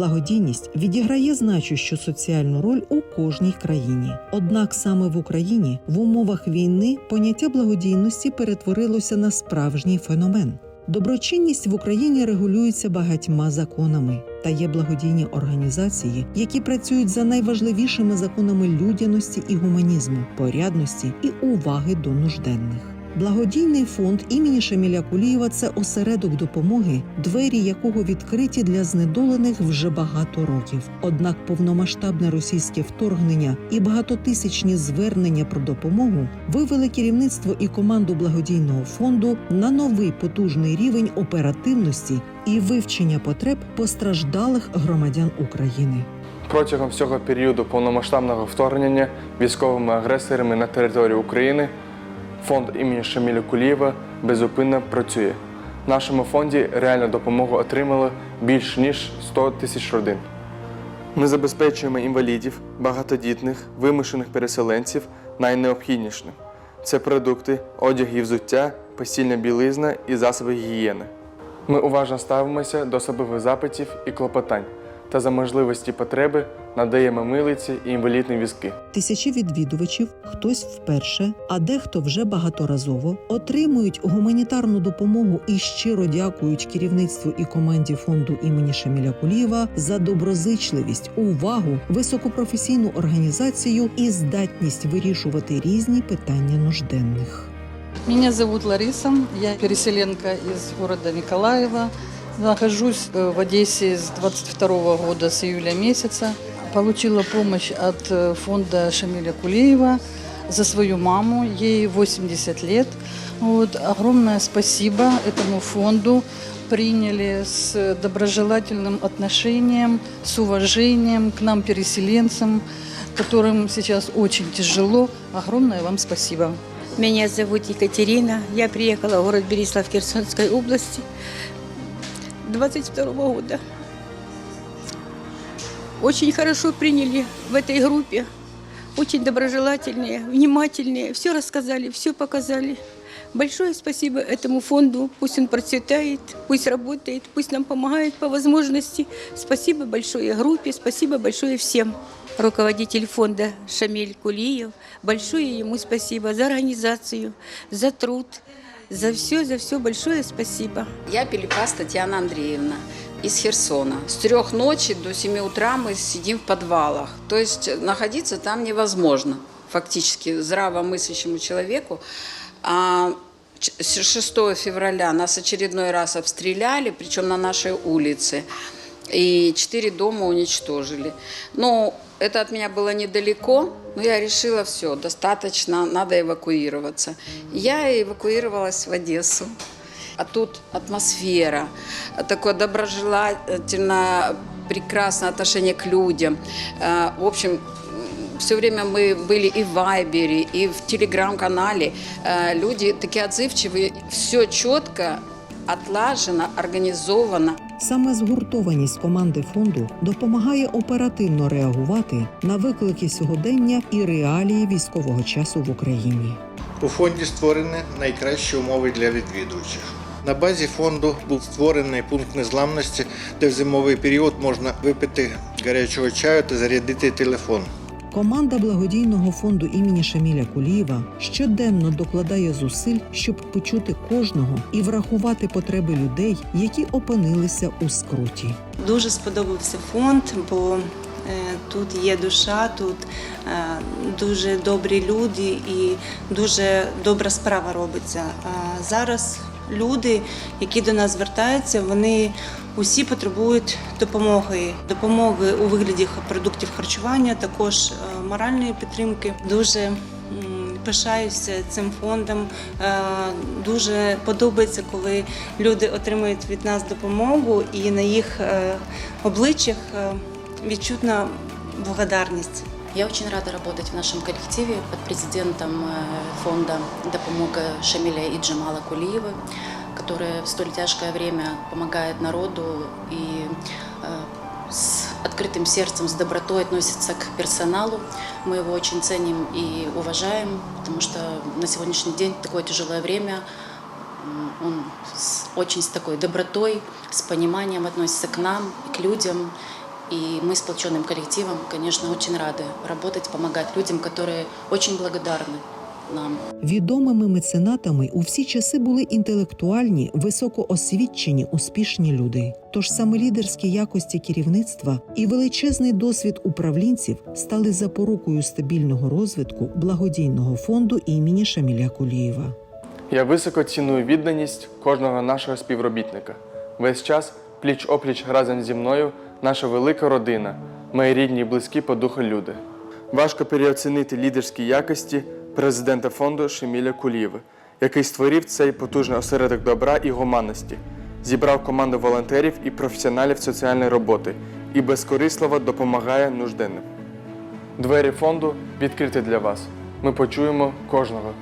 Благодійність відіграє значущу соціальну роль у кожній країні. Однак саме в Україні в умовах війни поняття благодійності перетворилося на справжній феномен. Доброчинність в Україні регулюється багатьма законами та є благодійні організації, які працюють за найважливішими законами людяності і гуманізму, порядності і уваги до нужденних. Благодійний фонд імені Шаміля Кулієва це осередок допомоги, двері якого відкриті для знедолених вже багато років. Однак повномасштабне російське вторгнення і багатотисячні звернення про допомогу вивели керівництво і команду благодійного фонду на новий потужний рівень оперативності і вивчення потреб постраждалих громадян України. Протягом всього періоду повномасштабного вторгнення військовими агресорами на територію України фонд імені Шаміля Кулієва безупинно працює. В нашому фонді реальну допомогу отримали більш ніж 100 тисяч родин. Ми забезпечуємо інвалідів, багатодітних, вимушених переселенців найнеобхіднішим. Це продукти, одяг і взуття, постільна білизна і засоби гігієни. Ми уважно ставимося до особливих запитів і клопотань та за можливості потреби надаємо милиці і інвалідні візки. Тисячі відвідувачів, хтось вперше, а дехто вже багаторазово отримують гуманітарну допомогу і щиро дякують керівництву і команді фонду імені Шаміля Кулієва за доброзичливість, увагу, високопрофесійну організацію і здатність вирішувати різні питання нужденних. Меня зовут Лариса, я переселенка из города Николаева. Нахожусь э, в Одессе с 22 года, с июля месяца. Получила помощь от э, фонда Шамиля Кулеева за свою маму, ей 80 лет. Вот, огромное спасибо этому фонду. Приняли с доброжелательным отношением, с уважением к нам, переселенцам, которым сейчас очень тяжело. Огромное вам спасибо. Меня зовут Екатерина. Я приехала в город Берислав Херсонской области 22 года. Очень хорошо приняли в этой группе. Очень доброжелательные, внимательные. Все рассказали, все показали. Большое спасибо этому фонду. Пусть он процветает, пусть работает, пусть нам помогает по возможности. Спасибо большое группе, спасибо большое всем. Руководитель фонда Шамиль Кулиев. Большое ему спасибо за организацию, за труд, за все, за все большое спасибо. Я Пилипас Татьяна Андреевна из Херсона. С трех ночи до 7 утра мы сидим в подвалах. То есть находиться там невозможно фактически здравомыслящему человеку. А ч- с 6 февраля нас очередной раз обстреляли, причем на нашей улице. И четыре дома уничтожили. Но это от меня было недалеко, но я решила, все, достаточно, надо эвакуироваться. Я эвакуировалась в Одессу. А тут атмосфера, такое доброжелательное, прекрасное отношение к людям. Э, В общем, все время мы были и в Вайбере, и в Телеграм-канале. Э, Люди такие отзывчивые. Все четко, отлажено, организовано. Саме згуртованість команди фонду допомагає оперативно реагувати на виклики сьогодення і реалії військового часу в Україні. У фонді створені найкращі умови для відвідувачів. На базі фонду був створений пункт незламності, де в зимовий період можна випити гарячого чаю та зарядити телефон. Команда благодійного фонду імені Шаміля Кулієва щоденно докладає зусиль, щоб почути кожного і врахувати потреби людей, які опинилися у скруті. Дуже сподобався фонд, бо е, тут є душа, тут е, дуже добрі люди і дуже добра справа робиться. А зараз люди, які до нас звертаються, вони усі потребують допомоги, допомоги у вигляді продуктів харчування, також е, моральної підтримки. Дуже пишаюся цим фондом. Е, Дуже подобається, коли люди отримують від нас допомогу, і на їх е, обличчях відчутна благодарність. Я очень рада работать в нашем коллективе под президентом э, фонда «Допомога» Шамиля и Джамала Кулиева, которые в столь тяжкое время помогают народу и э, с открытым сердцем, с добротой относятся к персоналу. Мы его очень ценим и уважаем, потому что на сегодняшний день такое тяжелое время он с, очень с такой добротой, с пониманием относится к нам, к людям. И мы сплоченным коллективом, конечно, очень рады работать, помогать людям, которые очень благодарны нам. Відомими меценатами у всі часи були інтелектуальні, високоосвічені, успішні люди. Тож саме лідерські якості керівництва і величезний досвід управлінців стали запорукою стабільного розвитку благодійного фонду імені Шаміля Кулієва. Я високо ціную відданість кожного нашого співробітника. Весь час пліч опліч разом зі мною наша велика родина, мої рідні і близькі по духу люди. Важко переоцінити лідерські якості президента фонду Шеміля Кулієва, який створив цей потужний осередок добра і гуманності, зібрав команду волонтерів і професіоналів соціальної роботи і безкорисливо допомагає нужденним. Двері фонду відкриті для вас. Ми почуємо кожного.